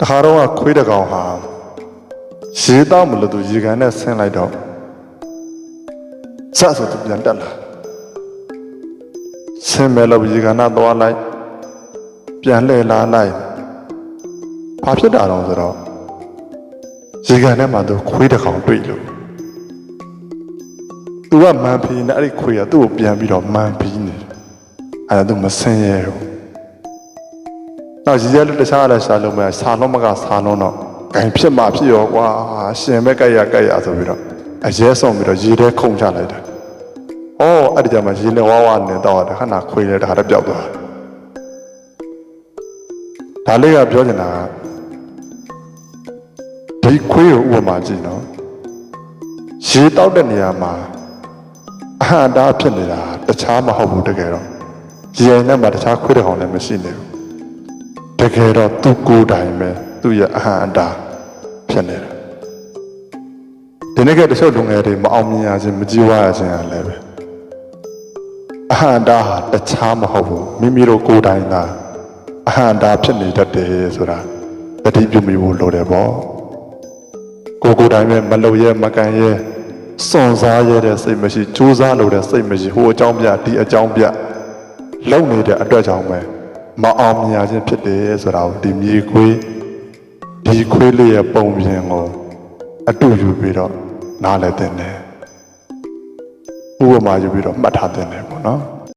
တခါတော့ခွေးတစ်ကောင်ဟာရေတောက်မလို့သူရေကန်နဲ့ဆင်းလိုက်တော့စဆိုသူပြန်တက်လာဆင်းမဲ့လို့ရေကန်နဲ့သွားလိုက်ပြန်လှည့်လာလိုက်ဘာဖြစ်တာတော့ဆိုတော့ရေကန်ထဲမှာသူခွေးတစ်ကောင်တွေ့လို့သူကမန်ဖီနဲ့အဲ့ဒီခွေးကသူ့ကိုပြန်ပြီးတော့မန်ဖီနေတယ်အဲ့ဒါသူမဆင်းရဲဘူး နောက်ရည်ရဲလို့တခြားလည်းရှာလို့မရဆာလုံးမကဆာလုံးတော့ဂိုင်ဖြစ်မှဖြစ်ရောကွာရှင်ပဲကြိုက်ရကြိုက်ရဆိုပြီးတော့အရဲဆုံးပြီးတော့ရေထဲခုန်ချလိုက်တယ်။အော်အဲ့ဒီကြမှာရေနဲ့ဝါဝါနဲ့တော့တခဏခွေးလဲတခါတော့ပျောက်သွားတယ်။ဒါလေးကပြောချင်တာကဒီခွေးကိုဥပမာကြည့်နော်။ရေတောက်တဲ့နေရာမှာအဟံတားဖြစ်နေတာတခြားမဟုတ်ဘူးတကယ်တော့ရေရင်ထဲမှာတခြားခွေးတစ်ကောင်လည်းမရှိနေဘူး။တ ကယ်တော့သူကိုယ်တိုင်ပဲသူ့ရဲ့အဟံအတာဖြစ်နေတယ်ဒီနေ့ကတချို့လူငယ်တွေမအောင်မြင်ရခြင်းမကြည့်ဝရခြင်းကလည်းပဲအဟံအတာဟာတခြားမဟုတ်ဘူးမိမိတို့ကိုယ်တိုင်သာအဟံအတာဖြစ်နေတတ်တယ်ဆိုတာတတိပြုမိဖို့လိုတယ်ပေါ့ကိုယ်ကိုယ်တိုင်ပဲမလုံရဲမကန်ရဲစွန့်စားရတဲ့စိတ်မရှိကြိုးစားလို့တဲ့စိတ်မရှိဟိုအကြောင်းပြဒီအကြောင်းပြလုံနေတဲ့အတွက်ကြောင့်ပဲ မအောင်မြင်ရခြင်းဖြစ်တယ်ဆိုတာကိုဒီမြေခွေးဒီခွေးလေးရဲ့ပုံပြင်ကိုအတူယူပြီးတော့နားလည်တင်တယ်ဥပမာယူပြီးတော့မှတ်ထားတင်တယ်ပေါ့နော်